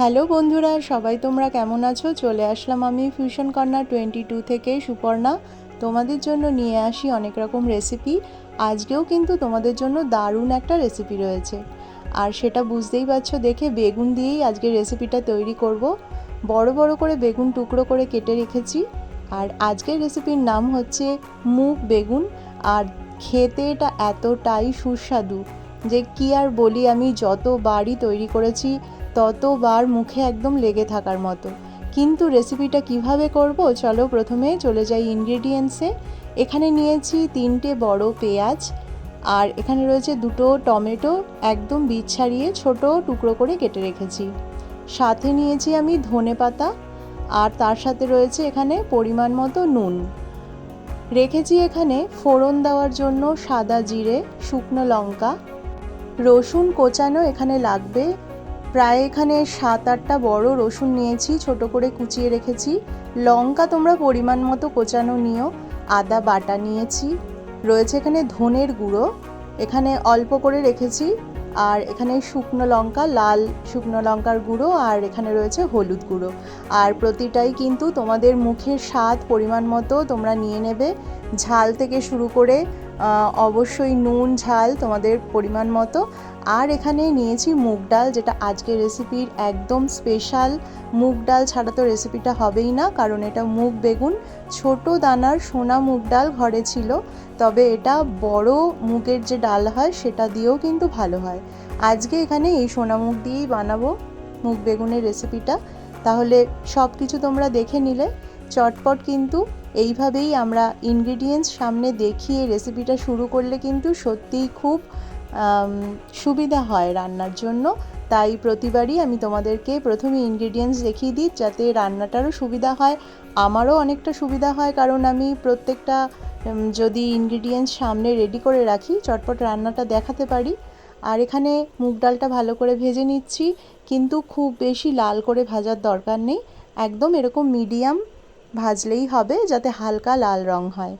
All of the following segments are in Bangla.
হ্যালো বন্ধুরা, সবাই তোমরা কেমন আছো? চলে আসলাম আমি ফিউশন কর্নার টোয়েন্টি টু থেকে সুপর্ণা। তোমাদের জন্য নিয়ে আসি অনেক রকম রেসিপি আজকেও কিন্তু তোমাদের জন্য দারুণ একটা রেসিপি রয়েছে। আর সেটা বুঝতেই পারছ, দেখে বেগুন দিয়েই আজকে রেসিপিটা তৈরি করব। বড় বড় করে বেগুন টুকরো করে কেটে রেখেছি। আর আজকের রেসিপির নাম হচ্ছে মুগ বেগুন। আর খেতে এটা এতটাই সুস্বাদু যে কি আর বলি, আমি যতবারই তৈরি করেছি ততবার মুখে একদম লেগে থাকার মতো। কিন্তু রেসিপিটা কীভাবে করব? চলো প্রথমে চলে যাই ইনগ্রেডিয়েন্টসে এখানে নিয়েছি তিনটে বড় পেঁয়াজ, আর এখানে রয়েছে দুটো টমেটো, একদম বীজ ছাড়িয়ে ছোট টুকরো করে কেটে রেখেছি। সাথে নিয়েছি আমি ধনে পাতা, আর তার সাথে রয়েছে এখানে পরিমাণ মতো নুন। রেখেছি এখানে ফোড়ন দেওয়ার জন্য সাদা জিরে, শুকনো লঙ্কা। রসুন কোচানো এখানে লাগবে প্রায় এখানে সাত আটটা বড় রসুন নিয়েছি, ছোট করে কুচিয়ে রেখেছি। লঙ্কা তোমরা পরিমাণ মতো কোচানো নিও। আদা বাটা নিয়েছি। রয়েছে এখানে ধনের গুঁড়ো। এখানে অল্প করে রেখেছি। আর এখানে শুকনো লঙ্কা, লাল শুকনো লঙ্কার গুঁড়ো আর এখানে রয়েছে হলুদ গুঁড়ো। আর প্রতিটাই কিন্তু তোমাদের মুখের স্বাদ পরিমাণ মতো তোমরা নিয়ে নেবে। ঝাল থেকে শুরু করে অবশ্যই নুন, ঝাল তোমাদের পরিমাণ মতো। আর এখানে নিয়েছি মুগ ডাল, যেটা আজকের রেসিপির একদম স্পেশাল মুগ ডাল ছাড়া তো রেসিপিটা হবেই না, কারণ এটা মুগ বেগুন। ছোট দানার সোনা মুগ ডাল ঘরে ছিল, তবে এটা বড় মুগের যে ডাল হয়, সেটা দিয়েও কিন্তু ভালো হয়। আজকে এখানে এই সোনা মুগ দিয়েই বানাবো মুগ বেগুনের রেসিপিটা। তাহলে সব কিছু তোমরা দেখে নিলে। চটপট কিন্তু এইভাবেই আমরা ইনগ্রিডিয়েন্টস সামনে দেখিয়ে রেসিপিটা শুরু করলে কিন্তু সত্যিই খুব সুবিধা হয় রান্নার জন্য। তাই প্রতিবারই আমি তোমাদেরকে প্রথমে ইনগ্রিডিয়েন্টস দেখিয়ে দিই যাতে রান্নাটারও সুবিধা হয়। আমারও অনেকটা সুবিধা হয় কারণ আমি প্রত্যেকটা যদি ইনগ্রিডিয়েন্টস সামনে রেডি করে রাখি, চটপট রান্নাটা দেখাতে পারি। আর এখানে মুগ ডালটা ভালো করে ভেজে নিচ্ছি, কিন্তু খুব বেশি লাল করে ভাজার দরকার নেই। একদম এরকম মিডিয়াম ভাজলেই হবে যাতে হালকা লাল রং হয়।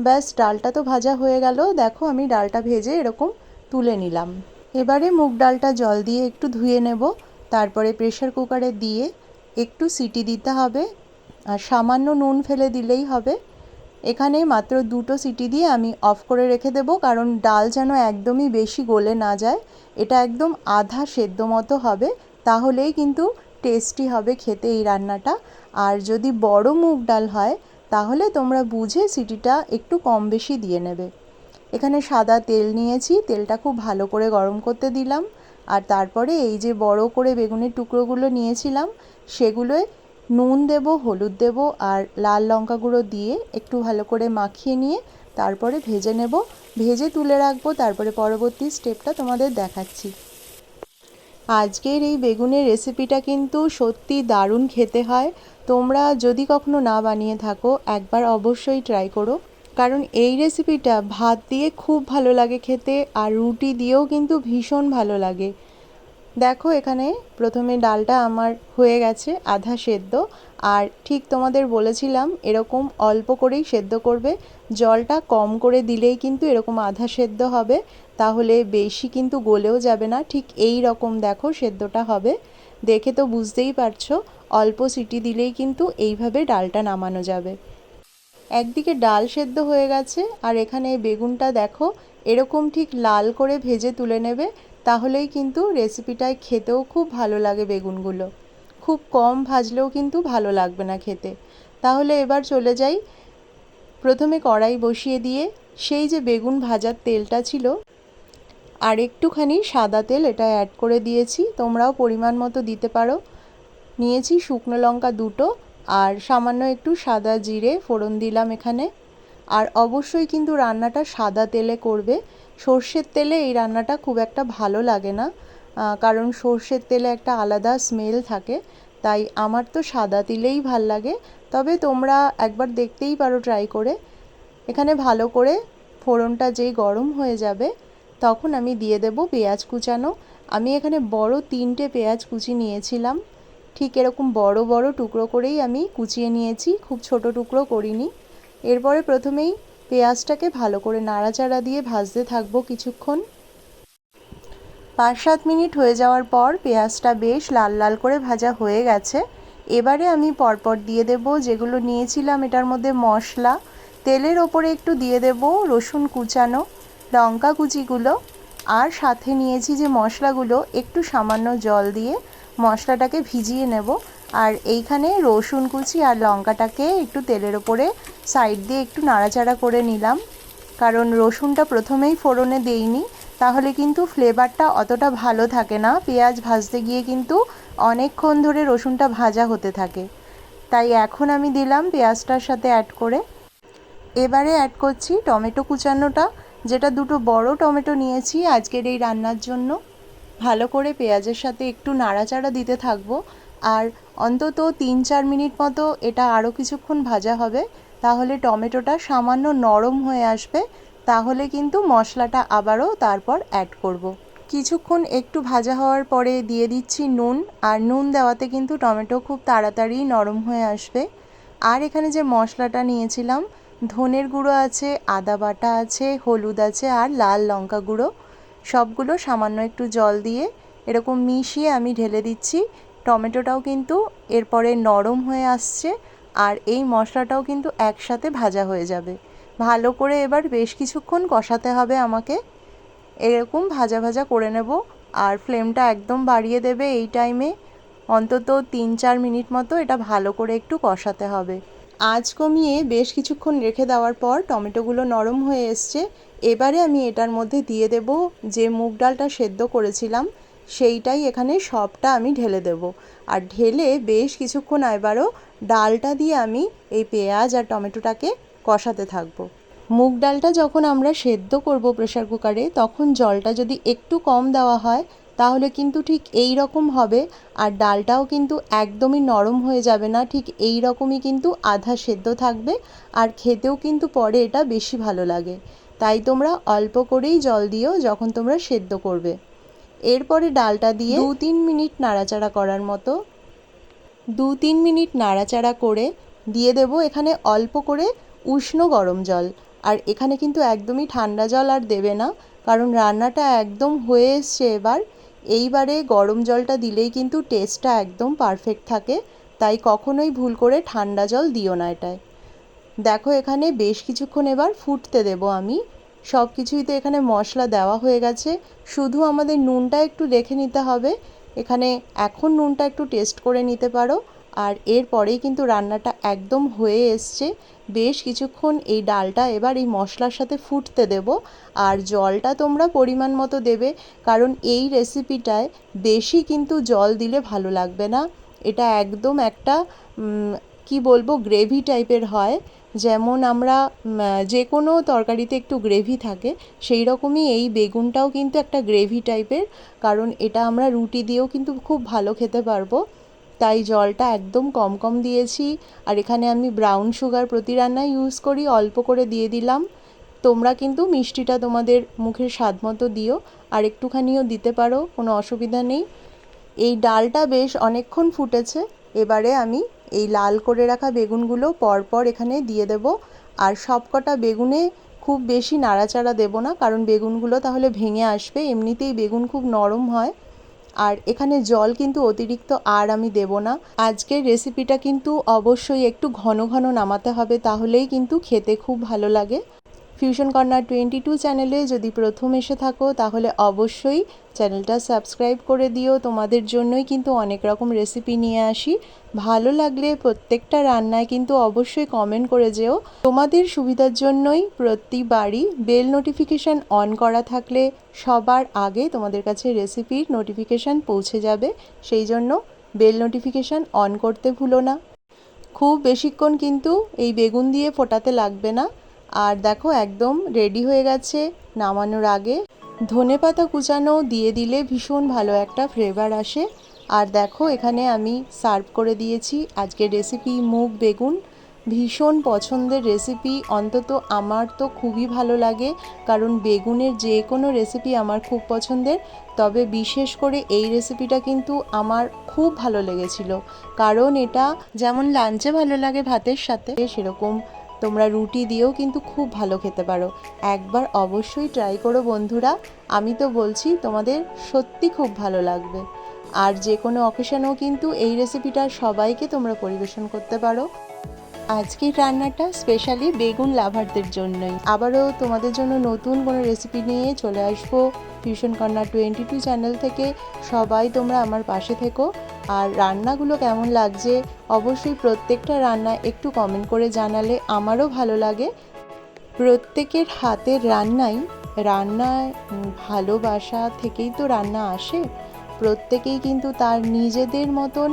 ব্যাস, ডালটা তো ভাজা হয়ে গেল। দেখো আমি ডালটা ভেজে এরকম তুলে নিলাম। এবারে মুগ ডালটা জল দিয়ে একটু ধুয়ে নেব। তারপরে প্রেশার কুকারে দিয়ে একটু সিটি দিতে হবে আর সামান্য নুন ফেলে দিলেই হবে। এখানে মাত্র দুটো সিটি দিয়ে আমি অফ করে রেখে দেবো কারণ ডাল যেন একদমই বেশি গলে না যায়। এটা একদম আধা সেদ্ধ মতো হবে। তাহলেই কিন্তু টেস্টি হবে খেতে এই রান্নাটা। আর যদি বড় মুগ ডাল হয়, তাহলে তোমরা বুঝে সিটিটা একটু কম বেশি দিয়ে নেবে। এখানে সাদা তেল নিয়েছি, তেলটা খুব ভালো করে গরম করতে দিলাম। আর তারপরে এই যে বড় করে বেগুনের টুকরোগুলো নিয়েছিলাম সেগুলোয় নুন দেব, হলুদ দেব আর লাল লঙ্কা গুঁড়ো দিয়ে একটু ভালো করে মাখিয়ে নিয়ে তারপরে ভেজে নেব। ভেজে তুলে রাখব, তারপরে পরবর্তী স্টেপটা তোমাদের দেখাচ্ছি। আজকের এই বেগুনের রেসিপিটা কিন্তু সত্যি দারুণ খেতে হয়। তোমরা যদি কখনো না বানিয়ে থাকো, একবার অবশ্যই ট্রাই করো। কারণ এই রেসিপিটা ভাত দিয়ে খুব ভালো লাগে খেতে আর রুটি দিয়েও কিন্তু ভীষণ ভালো লাগে। দেখো এখানে প্রথমে ডালটা আমার হয়ে গেছে, আধা সেদ্ধ। আর ঠিক তোমাদের বলেছিলাম এরকম অল্প করেই সেদ্ধ করবে। জলটা কম করে দিলেই কিন্তু এরকম আধা সেদ্ধ হবে। তাহলে বেশি কিন্তু গলেও যাবে না। ঠিক এই রকম দেখো সেদ্ধটা হবে। দেখে তো বুঝতেই পারছ, অল্প সিটি দিলেই কিন্তু এইভাবে ডালটা নামানো যাবে। একদিকে ডাল সেদ্ধ হয়ে গেছে, আর এখানে বেগুনটা দেখো, এরকম ঠিক লাল করে ভেজে তুলে নেবে, তাহলেই কিন্তু রেসিপিটায় খেতেও খুব ভালো লাগে বেগুনগুলো। খুব কম ভাজলেও কিন্তু ভালো লাগবে না খেতে। তাহলে এবার চলে যাই। প্রথমে কড়াই বসিয়ে দিয়ে, সেই যে বেগুন ভাজার তেলটা ছিল আর একটুখানি সাদা তেল এটা অ্যাড করে দিয়েছি, তোমরাও পরিমাণ মতো দিতে পারো। নিয়েছি শুকনো লঙ্কা দুটো আর সামান্য একটু সাদা জিরে, ফোড়ন দিলাম এখানে। আর অবশ্যই কিন্তু রান্নাটা সাদা তেলে করবে। সর্ষের তেলে এই রান্নাটা খুব একটা ভালো লাগে না কারণ সর্ষের তেলে একটা আলাদা স্মেল থাকে, তাই আমার তো সাদা তিলেই ভালো লাগে। তবে তোমরা একবার দেখতেই পারো ট্রাই করে। এখানে ভালো করে ফোড়নটা যেই গরম হয়ে যাবে তখন আমি দিয়ে দেব পেঁয়াজ কুচানো। আমি এখানে বড় তিনটে পেঁয়াজ কুচি নিয়েছিলাম। ঠিক এরকম বড় বড় টুকরো করেই আমি কুচিয়ে নিয়েছি, খুব ছোট টুকরো করিনি। এরপরে প্রথমেই পেঁয়াজটাকে ভালো করে নাড়াচাড়া দিয়ে ভাজতে থাকব কিছুক্ষণ। পাঁচ সাত মিনিট হয়ে যাওয়ার পর পেঁয়াজটা বেশ লাল লাল করে ভাজা হয়ে গেছে। এবারে আমি পরপর দিয়ে দেব যেগুলো নিয়েছিলাম, এটার মধ্যে মশলা। তেলের ওপরে একটু দিয়ে দেব রসুন কুচানো। লঙ্কা কুচিগুলো আর সাথে নিয়েছি যে মশলাগুলো, একটু সামান্য জল দিয়ে মশলাটাকে ভিজিয়ে নেব। আর এইখানে রসুন কুচি আর লঙ্কাটাকে একটু তেলের ওপরে সাইড দিয়ে একটু নাড়াচাড়া করে নিলাম। কারণ রসুনটা প্রথমেই ফোড়নে দেইনি, তাহলে কিন্তু ফ্লেভারটা অতটা ভালো থাকে না। পেঁয়াজ ভাজতে গিয়ে কিন্তু অনেকক্ষণ ধরে রসুনটা ভাজা হতে থাকে। তাই এখন আমি দিলাম পেঁয়াজটার সাথে অ্যাড করে। এবারে অ্যাড করছি টমেটো কুচানোটা। যেটা দুটো বড় টমেটো নিয়েছি আজকের এই রান্নার জন্য। ভালো করে পেঁয়াজের সাথে একটু নাড়াচাড়া দিতে থাকব। আর অন্তত তিন চার মিনিট মতো এটা আরও কিছুক্ষণ ভাজা হবে। তাহলে টমেটোটা সামান্য নরম হয়ে আসবে। তাহলে কিন্তু মশলাটা আবারও তারপর অ্যাড করব। কিছুক্ষণ একটু ভাজা হওয়ার পরে দিয়ে দিচ্ছি নুন। আর নুন দেওয়াতে কিন্তু টমেটো খুব তাড়াতাড়ি নরম হয়ে আসবে। আর এখানে যে মশলাটা নিয়েছিলাম ধনের গুঁড়ো আছে, আদা বাটা আছে, হলুদ আছে আর লাল লঙ্কা গুঁড়ো। সবগুলো সামান্য একটু জল দিয়ে এরকম মিশিয়ে আমি ঢেলে দিচ্ছি। টমেটোটাও কিন্তু এরপরে নরম হয়ে আসছে আর এই মশলাটাও কিন্তু একসাথে ভাজা হয়ে যাবে। ভালো করে এবার বেশ কিছুক্ষণ কষাতে হবে আমাকে। এরকম ভাজা ভাজা করে নেব আর ফ্লেমটা একদম বাড়িয়ে দেবে এই টাইমে। অন্তত তিন চার মিনিট মতো এটা ভালো করে একটু কষাতে হবে। আঁচ কমিয়ে বেশ কিছুক্ষণ রেখে দেওয়ার পর টমেটোগুলো নরম হয়ে এসছে। এবারে আমি এটার মধ্যে দিয়ে দেব যে মুগ ডালটা সেদ্ধ করেছিলাম, সেইটাই এখানে সবটা আমি ঢেলে দেব। আর ঢেলে বেশ কিছুক্ষণ এবারও ডালটা দিয়ে আমি এই পেঁয়াজ আর টমেটোটাকে কষাতে থাকব। মুগ ডালটা যখন আমরা সেদ্ধ করব প্রেশার কুকারে, তখন জলটা যদি একটু কম দেওয়া হয় তাহলে কিন্তু ঠিক এই রকম হবে আর ডালটাও কিন্তু একদমই নরম হয়ে যাবে না, ঠিক এই রকমই কিন্তু আধা সেদ্ধ থাকবে আর খেতেও কিন্তু পরে এটা বেশি ভালো লাগে। তাই তোমরা অল্প করেই জল দিও যখন তোমরা সেদ্ধ করবে। এরপরে ডালটা দিয়ে দু তিন মিনিট নাড়াচাড়া করার মতো। দু তিন মিনিট নাড়াচাড়া করে দিয়ে দেব এখানে অল্প করে উষ্ণ গরম জল। আর এখানে কিন্তু একদমই ঠান্ডা জল আর দেবে না, কারণ রান্নাটা একদম হয়ে এসছে এবার। এইবারে গরম জলটা দিলেই কিন্তু টেস্টটা একদম পারফেক্ট থাকে, তাই কখনোই ভুল করে ঠান্ডা জল দিও না এটায়। দেখো এখানে বেশ কিছুক্ষণ এবার ফুটতে দেব আমি সব কিছুই তো এখানে মশলা দেওয়া হয়ে গেছে, শুধু আমাদের নুনটা একটু রেখে নিতে হবে, এখানে এখন নুনটা একটু টেস্ট করে নিতে পারো আর এরপরেই কিন্তু রান্নাটা একদম হয়ে এসছে। বেশ কিছুক্ষণ এই ডালটা এবার এই মশলার সাথে ফুটতে দেব। আর জলটা তোমরা পরিমাণ মতো দেবে, কারণ এই রেসিপিটায় বেশি কিন্তু জল দিলে ভালো লাগবে না। এটা একদম একটা কি বলব গ্রেভি টাইপের হয়। যেমন আমরা যে কোনো তরকারিতে একটু গ্রেভি থাকে সেই রকমই এই বেগুনটাও কিন্তু একটা গ্রেভি টাইপের কারণ এটা আমরা রুটি দিয়েও কিন্তু খুব ভালো খেতে পারব। তাই জলটা একদম কম কম দিয়েছি। আর এখানে আমি ব্রাউন সুগার প্রতি রান্নায় ইউজ করি, অল্প করে দিয়ে দিলাম। তোমরা কিন্তু মিষ্টিটা তোমাদের মুখের স্বাদ মতো দিও আর একটুখানিও দিতে পারো, কোনো অসুবিধা নেই। এই ডালটা বেশ অনেকক্ষণ ফুটেছে, এবারে আমি এই লাল করে রাখা বেগুনগুলো পরপর এখানে দিয়ে দেব। আর সবকটা বেগুনে খুব বেশি নাড়াচাড়া দেব না, কারণ বেগুনগুলো তাহলে ভেঙে আসবে, এমনিতেই বেগুন খুব নরম হয়। আর এখানে জল কিন্তু অতিরিক্ত আর আমি দেব না। আজকের রেসিপিটা কিন্তু অবশ্যই একটু ঘন ঘন নামাতে হবে, তাহলেই কিন্তু খেতে খুব ভালো লাগে। ফিউশন কর্নার টোয়েন্টি টু চ্যানেলে যদি প্রথম এসে থাকো, তাহলে অবশ্যই চ্যানেলটা সাবস্ক্রাইব করে দিও। তোমাদের জন্যই কিন্তু অনেক রকম রেসিপি নিয়ে আসি। ভালো লাগলে প্রত্যেকটা রান্নায় কিন্তু অবশ্যই কমেন্ট করে যেও। তোমাদের সুবিধার জন্যই প্রতিবারই বেল নোটিফিকেশান অন করা থাকলে সবার আগে তোমাদের কাছে রেসিপির নোটিফিকেশান পৌঁছে যাবে। সেই জন্য বেল নোটিফিকেশান অন করতে ভুলো না। খুব বেশিক্ষণ কিন্তু এই বেগুন দিয়ে ফোটাতে লাগবে না। আর দেখো, একদম রেডি হয়ে গেছে নামানোর আগে। ধনে পাতা কুচানো দিয়ে দিলে ভীষণ ভালো একটা ফ্লেভার আসে। আর দেখো, এখানে আমি সার্ভ করে দিয়েছি আজকের রেসিপি মুগ বেগুন। ভীষণ পছন্দের রেসিপি অন্তত আমার তো খুবই ভালো লাগে, কারণ বেগুনের যে কোনো রেসিপি আমার খুব পছন্দের। তবে বিশেষ করে এই রেসিপিটা কিন্তু আমার খুব ভালো লেগেছিল। কারণ এটা যেমন লাঞ্চে ভালো লাগে ভাতের সাথে, সেরকম তোমরা রুটি দিয়েও কিন্তু খুব ভালো খেতে পারো। একবার অবশ্যই ট্রাই করো বন্ধুরা। আমি তো বলছি, তোমাদের সত্যি খুব ভালো লাগবে। আর যে কোনো অকেশনেও কিন্তু এই রেসিপিটা সবাইকে তোমরা পরিবেশন করতে পারো। আজকের রান্নাটা স্পেশালি বেগুন লাভারদের জন্যই। আবারও তোমাদের জন্য নতুন কোনো রেসিপি নিয়ে চলে আসব fusion corner twenty two channel থেকে। সবাই তোমরা আমার পাশে থেকো। আর রান্নাগুলো কেমন লাগছে অবশ্যই প্রত্যেকটা রান্না একটু কমেন্ট করে জানালে আমারও ভালো লাগে। প্রত্যেকের হাতের রান্নাই রান্নায় ভালোবাসা থেকেই তো রান্না আসে। প্রত্যেকেই কিন্তু তার নিজেদের মতন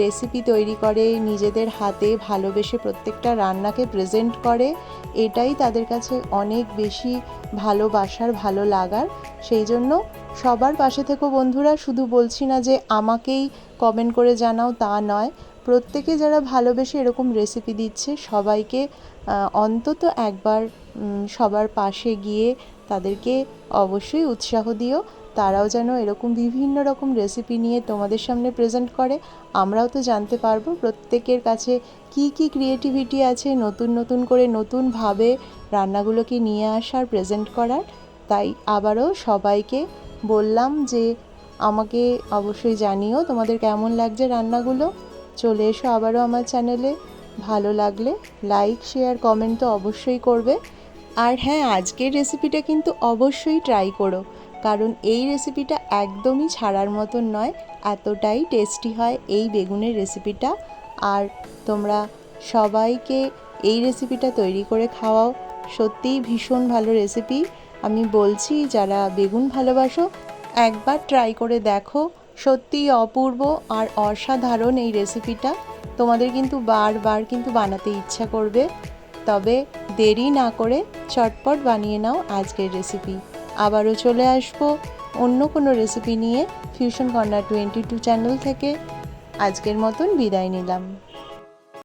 রেসিপি তৈরি করে, নিজেদের হাতে ভালোবেসে প্রত্যেকটা রান্নাকে প্রেজেন্ট করে। এটাই তাদের কাছে অনেক বেশি ভালোবাসার ভালো লাগার। সেই জন্য সবার পাশে থেকো বন্ধুরা, শুধু বলছি না যে আমাকেই কমেন্ট করে জানাও, তা নয়। প্রত্যেকে যারা ভালোবেসে এরকম রেসিপি দিচ্ছে, সবাইকে অন্তত একবার সবার পাশে গিয়ে তাদেরকে অবশ্যই উৎসাহ দিও। তারাও যেন এরকম বিভিন্ন রকম রেসিপি নিয়ে তোমাদের সামনে প্রেজেন্ট করে। আমরাও তো জানতে পারব প্রত্যেকের কাছে কি কি ক্রিয়েটিভিটি আছে, নতুন নতুন করে নতুনভাবে রান্নাগুলোকে নিয়ে আসার প্রেজেন্ট করার। তাই আবারও সবাইকে বললাম যে আমাকে অবশ্যই জানিও তোমাদের কেমন লাগছে রান্নাগুলো। চলে এসো আবারও আমার চ্যানেলে ভালো লাগলে লাইক শেয়ার কমেন্ট তো অবশ্যই করবে। আর হ্যাঁ আজকের রেসিপিটা কিন্তু অবশ্যই ট্রাই করো। কারণ এই রেসিপিটা একদমই ছাড়ার মতন নয়, এতটাই টেস্টি হয় এই বেগুনের রেসিপিটা আর তোমরা সবাইকে এই রেসিপিটা তৈরি করে খাওয়াও। সত্যিই ভীষণ ভালো রেসিপি আমি বলছি, যারা বেগুন ভালোবাসো, একবার ট্রাই করে দেখো। সত্যিই অপূর্ব আর অসাধারণ এই রেসিপিটা তোমাদের কিন্তু বারবার কিন্তু বানাতে ইচ্ছা করবে। তবে দেরি না করে চটপট বানিয়ে নাও আজকের রেসিপি আবারও চলে আসব অন্য কোনো রেসিপি নিয়ে fusion corner twenty two channel থেকে। আজকের মতন বিদায় নিলাম।